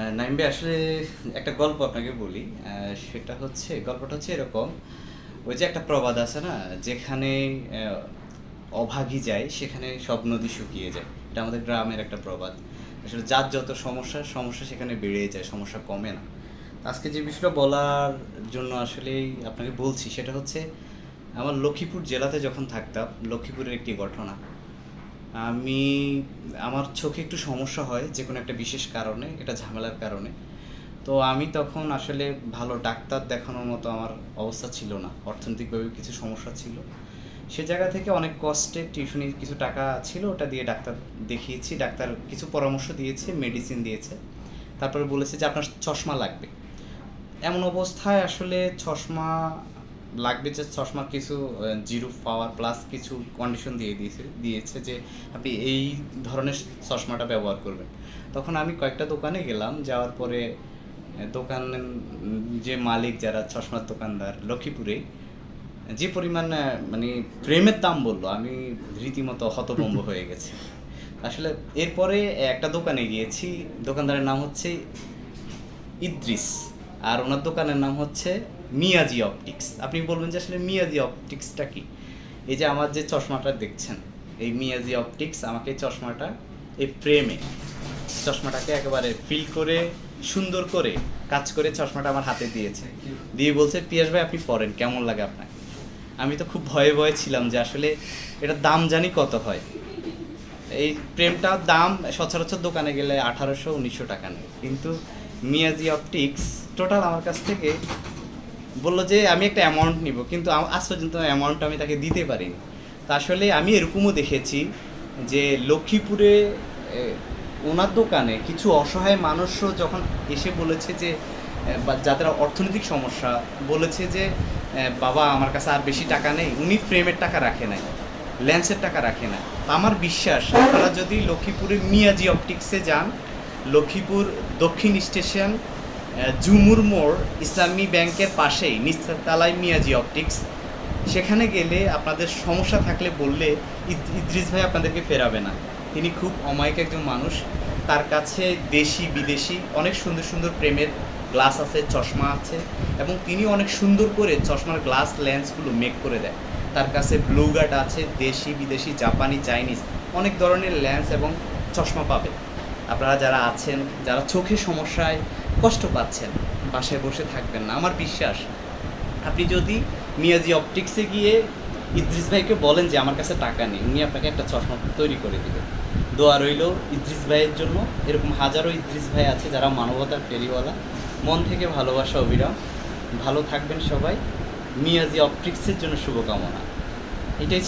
আহ, নাইম ভাই আসলে একটা গল্প আপনাকে বলি। সেটা হচ্ছে গল্পটা হচ্ছে এরকম। ওই যে একটা প্রবাদ আছে না যেখানে অভাগী যায় সেখানে সব নদী শুকিয়ে যায়। এটা আমাদের গ্রামের একটা প্রবাদ। আসলে যার যত সমস্যা সমস্যা সেখানে বেড়ে যায় সমস্যা কমে না। আজকে যে বিষয়টা বলার জন্য আসলেই আপনাকে বলছি সেটা হচ্ছে আমার লক্ষ্মীপুর জেলাতে যখন থাকতাম লক্ষ্মীপুরের একটি ঘটনা। আমি, আমার চোখে একটু সমস্যা হয় যে কোনো একটা বিশেষ কারণে, এটা ঝামেলার কারণে। তো আমি তখন আসলে ভালো ডাক্তার দেখানোর মতো আমার অবস্থা ছিল না। অর্থনৈতিকভাবে কিছু সমস্যা ছিল। সে জায়গা থেকে অনেক কষ্টে টিউশনি কিছু টাকা ছিল, ওটা দিয়ে ডাক্তার দেখিয়েছি। ডাক্তার কিছু পরামর্শ দিয়েছে মেডিসিন দিয়েছে। তারপরে বলেছে যে, আপনার চশমা লাগবে। এমন অবস্থায় আসলে চশমা লাগবে যে চশমার কিছু জিরো পাওয়ার প্লাস কিছু কন্ডিশন দিয়ে দিয়েছে দিয়েছে যে আপনি এই ধরনের চশমাটা ব্যবহার করবেন। তখন আমি কয়েকটা দোকানে গেলাম যাওয়ার পরে দোকান যে মালিক যারা চশমার দোকানদার লক্ষ্মীপুরে যে পরিমাণ মানে প্রেমের দাম বলল আমি রীতিমতো হতভম্ব হয়ে গেছি। আসলে এরপরে একটা দোকানে গিয়েছি দোকানদারের নাম হচ্ছে ইদ্রিস। আর ওনার দোকানের নাম হচ্ছে মিয়াজি অপটিক্স। আপনি বলবেন যে আসলে মিয়াজি অপটিক্সটা কি? এই যে আমার যে চশমাটা দেখছেন এই মিয়াজি অপটিক্স আমাকে এই চশমাটা এই প্রেমে চশমাটাকে একেবারে ফিল করে সুন্দর করে কাজ করে চশমাটা আমার হাতে দিয়েছে। দিয়ে বলছে পিয়াস ভাই আপনি পরেন কেমন লাগে আপনাকে আমি তো খুব ভয়ে ভয়ে ছিলাম যে আসলে এটার দাম জানি কত হয়। এই প্রেমটার দাম সচরাচর দোকানে গেলে আঠারোশো উনিশশো টাকা নেয়। কিন্তু মিয়াজি অপটিক্স টোটাল আমার কাছ থেকে বলল যে আমি একটা অ্যামাউন্ট নিব, কিন্তু আজ পর্যন্ত অ্যামাউন্ট আমি তাকে দিতে পারিনি। তা আসলে আমি এরকমও দেখেছি যে লক্ষ্মীপুরে ওনার দোকানে কিছু অসহায় মানুষও যখন এসে বলেছে যে যাদের অর্থনৈতিক সমস্যা, বলেছে যে বাবা আমার কাছে আর বেশি টাকা নেই, উনি ফ্রেমের টাকা রাখে নাই, ল্যান্সের টাকা রাখে না আমার বিশ্বাস, আপনারা যদি লক্ষ্মীপুরে মিয়াজি অপটিক্সে যান, লক্ষ্মীপুর দক্ষিণ স্টেশন জুমুর মোড় ইসলামী ব্যাংকের পাশেই নিস্তালায় মিয়াজি অপটিক্স। সেখানে গেলে আপনাদের সমস্যা থাকলে বললে ইদ- ইদ্রিস ভাই আপনাদেরকে ফেরাবে না। তিনি খুব অমায়িক একজন মানুষ। তার কাছে দেশি, বিদেশি অনেক সুন্দর সুন্দর প্রেমের গ্লাস আছে, চশমা আছে এবং তিনি অনেক সুন্দর করে চশমার গ্লাস লেন্সগুলো মেক করে দেয়। তার কাছে ব্লু গার্ড আছে, দেশি, বিদেশি, জাপানি, চাইনিজ অনেক ধরনের লেন্স এবং চশমা পাবে। আপনারা যারা আছেন, যারা চোখে সমস্যায় কষ্ট পাচ্ছেন, বাসায় বসে থাকবেন না। আমার বিশ্বাস, আপনি যদি মিয়াজি অপটিক্সে গিয়ে ইদ্রিস ভাইকে বলেন যে আমার কাছে টাকা নেই, উনি আপনাকে একটা চশমা তৈরি করে দেবেন দোয়া রইল ইদ্রিস ভাইয়ের জন্য। এরকম হাজারো ইদ্রিস ভাই আছে যারা মানবতার ফেরিওয়ালা মন থেকে ভালোবাসা অবিরাম। ভালো থাকবেন সবাই। মিয়াজি অপটিক্সের জন্য শুভকামনা। এটাই